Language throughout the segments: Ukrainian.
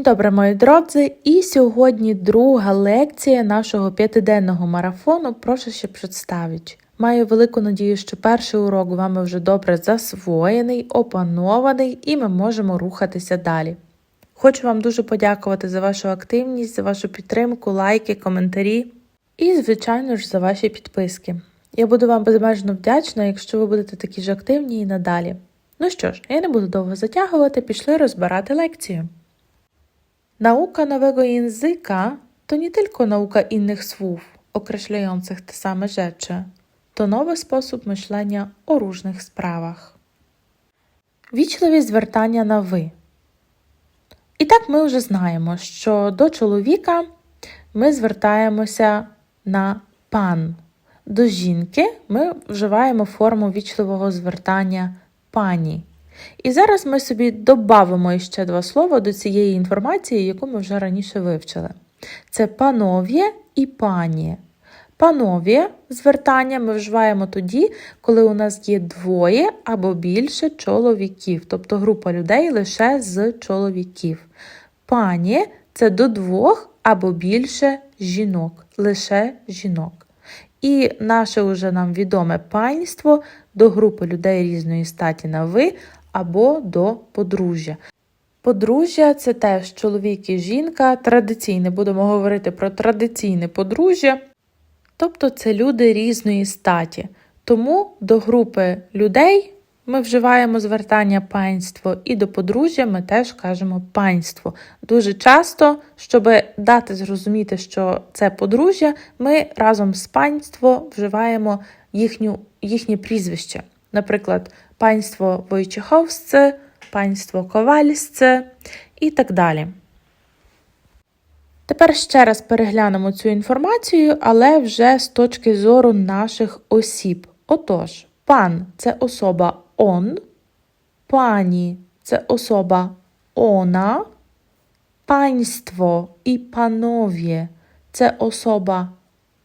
Dzień dobry, мої дrodzy. І сьогодні друга лекція нашого п'ятиденного марафону. Прошу ще представити. Маю велику надію, що перший урок вами вже добре засвоєний, опанований, і ми можемо рухатися далі. Хочу вам дуже подякувати за вашу активність, за вашу підтримку, лайки, коментарі і, звичайно ж, за ваші підписки. Я буду вам безмежно вдячна, якщо ви будете такі ж активні і надалі. Ну що ж, я не буду довго затягувати, пішли розбирати лекцію. Nauka nowego języka to nie tylko nauka innych słów określających te same rzeczy, to nowy sposób myślenia o różnych sprawach. Вічливі звертання на ви. І так ми вже знаємо, що до чоловіка ми звертаємося на пан. До жінки ми вживаємо форму вічливого звертання пані. І зараз ми собі додамо ще два слова до цієї інформації, яку ми вже раніше вивчили. Це панов'є і пані. Панов'є звертання ми вживаємо тоді, коли у нас є двоє або більше чоловіків, тобто група людей лише з чоловіків. Пані це до двох або більше жінок, лише жінок. І наше уже нам відоме панство до групи людей різної статі на ви або до подружжя. Подружжя це теж чоловік і жінка. Традиційне будемо говорити про традиційне подружжя, тобто це люди різної статі. Тому до групи людей ми вживаємо звертання панство, і до подружжя ми теж кажемо панство. Дуже часто, щоб дати зрозуміти, що це подружжя, ми разом з панство вживаємо їхню, їхнє прізвище. Наприклад, панство Войчеховське, панство Ковальське і так далі. Тепер ще раз переглянемо цю інформацію, але вже з точки зору наших осіб. Отож, пан це особа он, пані це особа она, панство і пановє це особа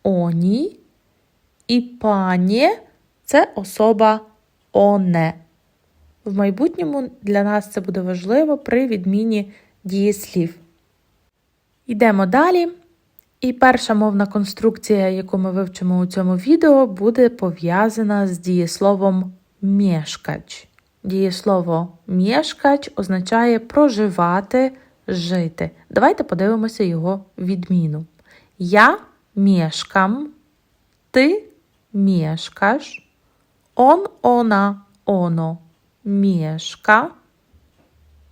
оні, і пані це особа оне. В майбутньому для нас це буде важливо при відміні дієслів. Йдемо далі. І перша мовна конструкція, яку ми вивчимо у цьому відео, буде пов'язана з дієсловом мєшкач. Дієслово мєшкач означає проживати, жити. Давайте подивимося його відміну. Я мєшкам, ти мєшкаш, он, она, оно mieszka,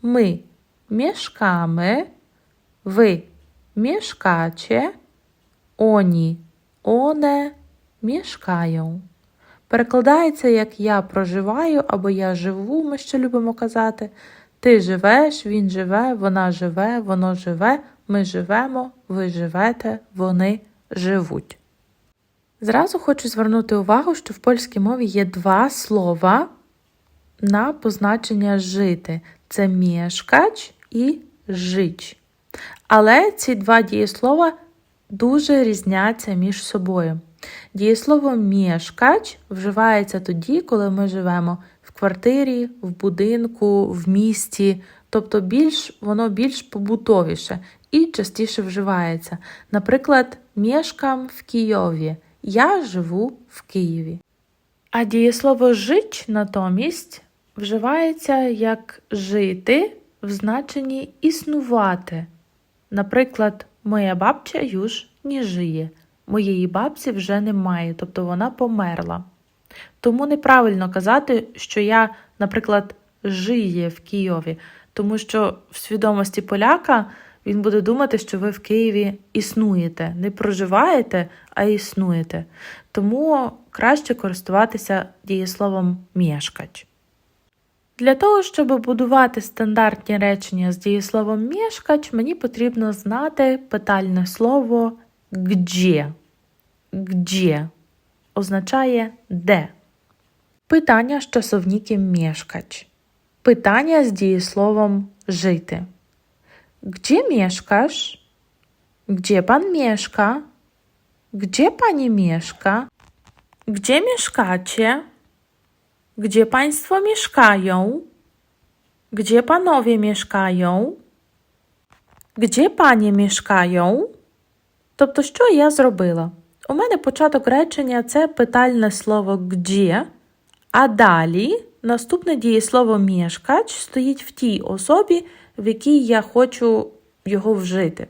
my mieszkamy, wy mieszkacie, oni, one mieszkają. Перекладається як я проживаю або я живу, ми ще любимо казати. Ти живеш, він живе, вона живе, воно живе, ми живемо, ви живете, вони живуть. Зразу хочу звернути увагу, що в польській мові є два слова на позначення жити. Це мєшкач і жич. Але ці два дієслова дуже різняться між собою. Дієслово мєшкач вживається тоді, коли ми живемо в квартирі, в будинку, в місті, тобто більш, воно більш побутовіше і частіше вживається. Наприклад, мешкам в Києві. Я живу в Києві. А дієслово жич натомість вживається як жити в значенні існувати. Наприклад, моя бабця юж не жиє, моєї бабці вже немає, тобто вона померла. Тому неправильно казати, що я, наприклад, жиє в Києві, тому що в свідомості поляка він буде думати, що ви в Києві існуєте, не проживаєте, а існуєте. Тому краще користуватися дієсловом мєшкач. Для того, щоб будувати стандартні речення з дієсловом мєшкач, мені потрібно знати питальне слово «гджє». «Гджє» означає де. Питання з часовником мєшкач. Питання з дієсловом жити. Gdzie mieszkasz? Gdzie pan mieszka? Gdzie pani mieszka? Gdzie mieszkacie? Gdzie państwo mieszkają? Gdzie panowie mieszkają? Gdzie panie mieszkają? Тобто, що я зробила? У мене початок речення це питальне слово «где», а далі наступне дієслово «мєшкач» стоїть в тій особі, в якій я хочу його вжити,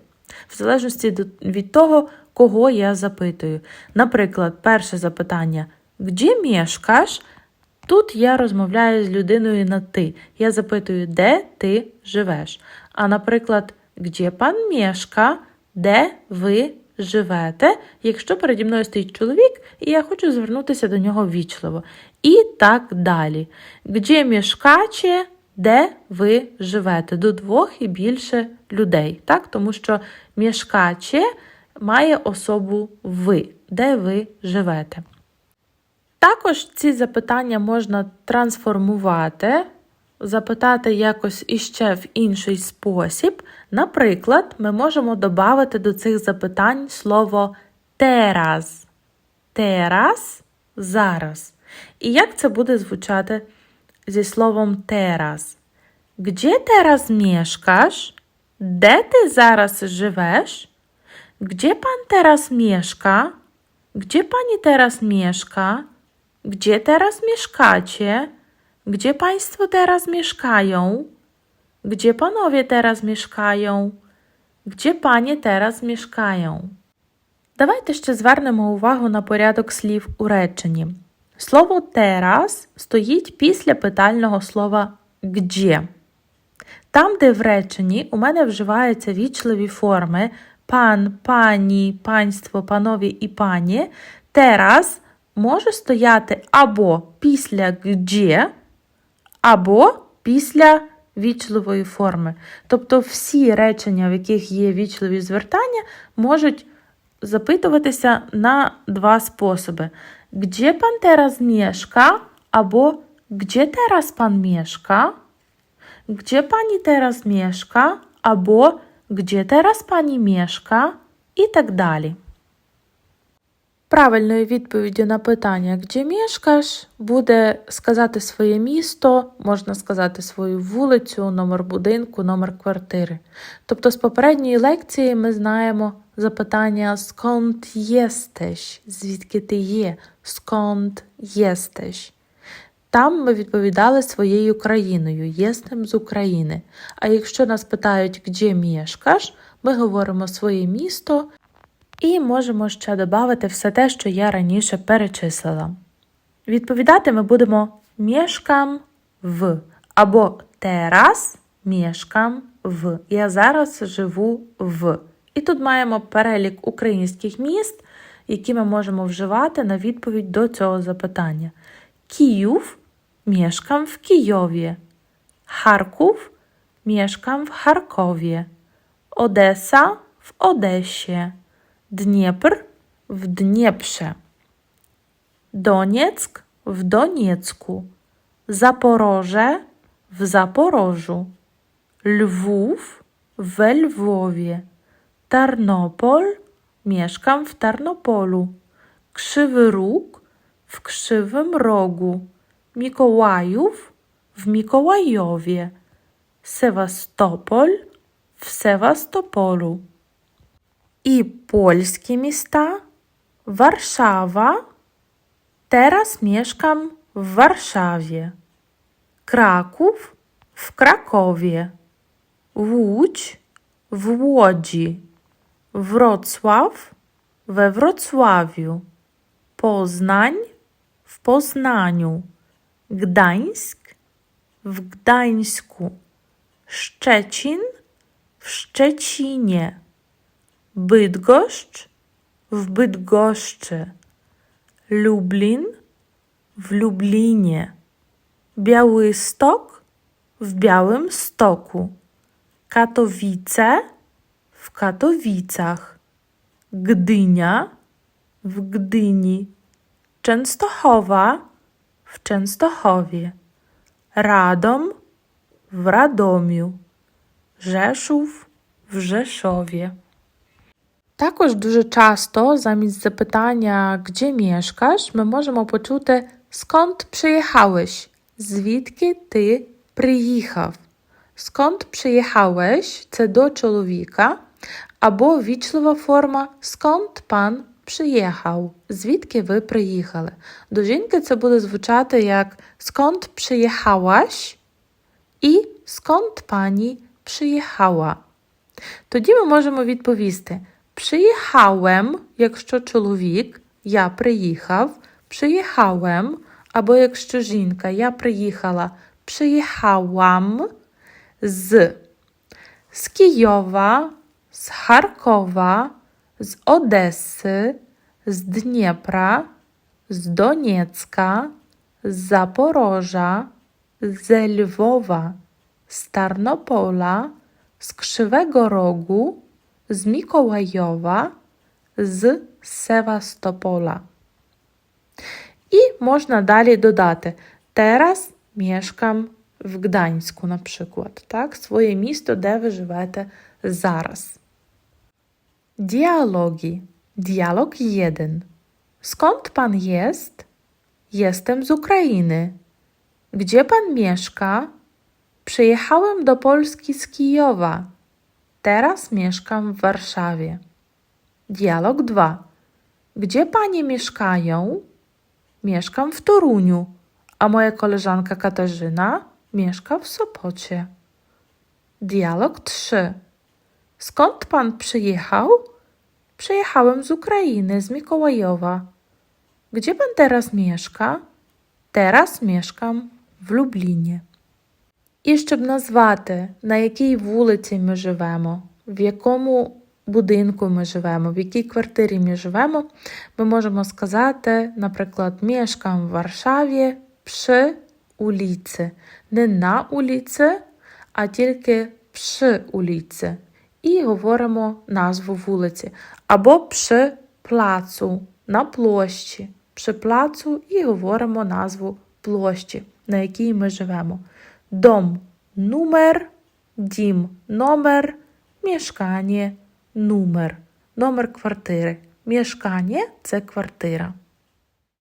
в залежності від того, кого я запитую. Наприклад, перше запитання «Где мєшкаш?» Тут я розмовляю з людиною на ти. Я запитую, де ти живеш. А наприклад, «Где пан мєшка?» Де ви живете, якщо переді мною стоїть чоловік, і я хочу звернутися до нього ввічливо. І так далі. «Где мєшкаче?» Де ви живете? До двох і більше людей. Так? Тому що мєшкаче має особу ви, де ви живете. Також ці запитання можна трансформувати, запитати якось іще в інший спосіб. Наприклад, ми можемо додати до цих запитань слово teraz. Teraz – зараз. І як це буде звучати зі словом teraz? Gdzie teraz mieszkasz? Де ти зараз живеш? Gdzie pan teraz mieszka? Gdzie pani teraz mieszka? Gdzie teraz mieszkacie? Gdzie państwo teraz mieszkają? Gdzie panowie teraz mieszkają? Gdzie panie teraz mieszkają? Давайте ще звернемо увагу на порядок слів у реченні. Слово teraz стоїть після питального слова «gdzie». Там, де в реченні у мене вживаються вічливі форми пан, пані, панство, панові і пані, teraz може стояти або після «gdzie», або після вічливої форми. Тобто всі речення, в яких є вічливі звертання, можуть запитуватися на два способи. Gdzie pan teraz mieszka? Або Gdzie teraz pan mieszka? Gdzie pani teraz mieszka? Або Gdzie teraz pani mieszka? І так далі. Правильною відповіддю на питання «Где мешкаш» буде сказати своє місто, можна сказати свою вулицю, номер будинку, номер квартири. Тобто з попередньої лекції ми знаємо запитання «Сконт єстеш?» Звідки ти є? «Сконт єстеш?» Там ми відповідали своєю країною, єстем з України. А якщо нас питають «Где мешкаш?», ми говоримо своє місто і можемо ще додати все те, що я раніше перечислила. Відповідати ми будемо «мешкам в» або «терас мешкам в». Я зараз живу в. І тут маємо перелік українських міст, які ми можемо вживати на відповідь до цього запитання. Київ mieszkam w Kijowie. Charków mieszkam w Charkowie. Odessa w Odesie. Dniepr w Dnieprze. Donieck w Doniecku. Zaporoże w Zaporożu. Lwów we Lwowie. Tarnopol mieszkam w Tarnopolu. Krzywy Róg w Krzywym Rogu. Mikołajów w Mikołajowie. Севастопol w Sewastopolu. І польські міста Warszawa. Teraz mieszkam w Warszawie. Kraków w Krakowie. Łódź w Łodzi. Wrocław we Wrocławiu. Poznań w Poznaniu. Gdańsk w Gdańsku. Szczecin w Szczecinie. Bydgoszcz w Bydgoszczy. Lublin w Lublinie. Białystok w Białymstoku. Katowice w Katowicach. Gdynia w Gdyni. Częstochowa w Częstochowie. Radom w Radomiu. Rzeszów w Rzeszowie. Також дуже часто замість запитання «Gdzie mieszkasz?» ми можемо почути «Skąd przyjechałeś?» Звідки ти приїхав? Skąd przyjechałeś? Це до чоловіка. Або вічлива форма Skąd пан приїхав? Звідки ви приїхали? До жінки це буде звучати як Skąd przyjechałaś? І Skąd пані приїхала? Тоді ми можемо відповісти Przyjechałem, якщо чоловік, я приїхав, przyjechałem, або якщо жінка, я приїхала, przyjechałam з, з Києва, з Харкова, з Одеси, з Дніпра, з Донецька, з Запорожа, ze Lwowa, z Tarnopola, z Krzywego Rogu, z Mikołajowa, з Севастопола. І можна далі додати Teraz mieszkam в Гданську, наприклад, так? своє місто, де ви живете зараз. Dialogi. Dialog 1. Skąd pan jest? Jestem z Ukrainy. Gdzie pan mieszka? Przyjechałem do Polski z Kijowa. Teraz mieszkam w Warszawie. Dialog 2. Gdzie panie mieszkają? Mieszkam w Toruniu, a moja koleżanka Katarzyna mieszka w Sopocie. Dialog 3. Skąd pan przyjechał? Przyjechałem z Ukrainy, z Mikołajowa. Gdzie pan teraz mieszka? Teraz mieszkam в Любліні. І щоб назвати, на якій вулиці ми живемо, в якому будинку ми живемо, в якій квартирі ми живемо, ми можемо сказати, наприклад, мешкам в Варшаві пши уліці. Не на уліці, а тільки пши уліці. І говоримо назву вулиці. Або пши плацу на площі. Пши плацу і говоримо назву площі, на якій ми живемо. Дом numer, дім номер, mieszkanie numer, номер квартири. Mieszkanie – це квартира.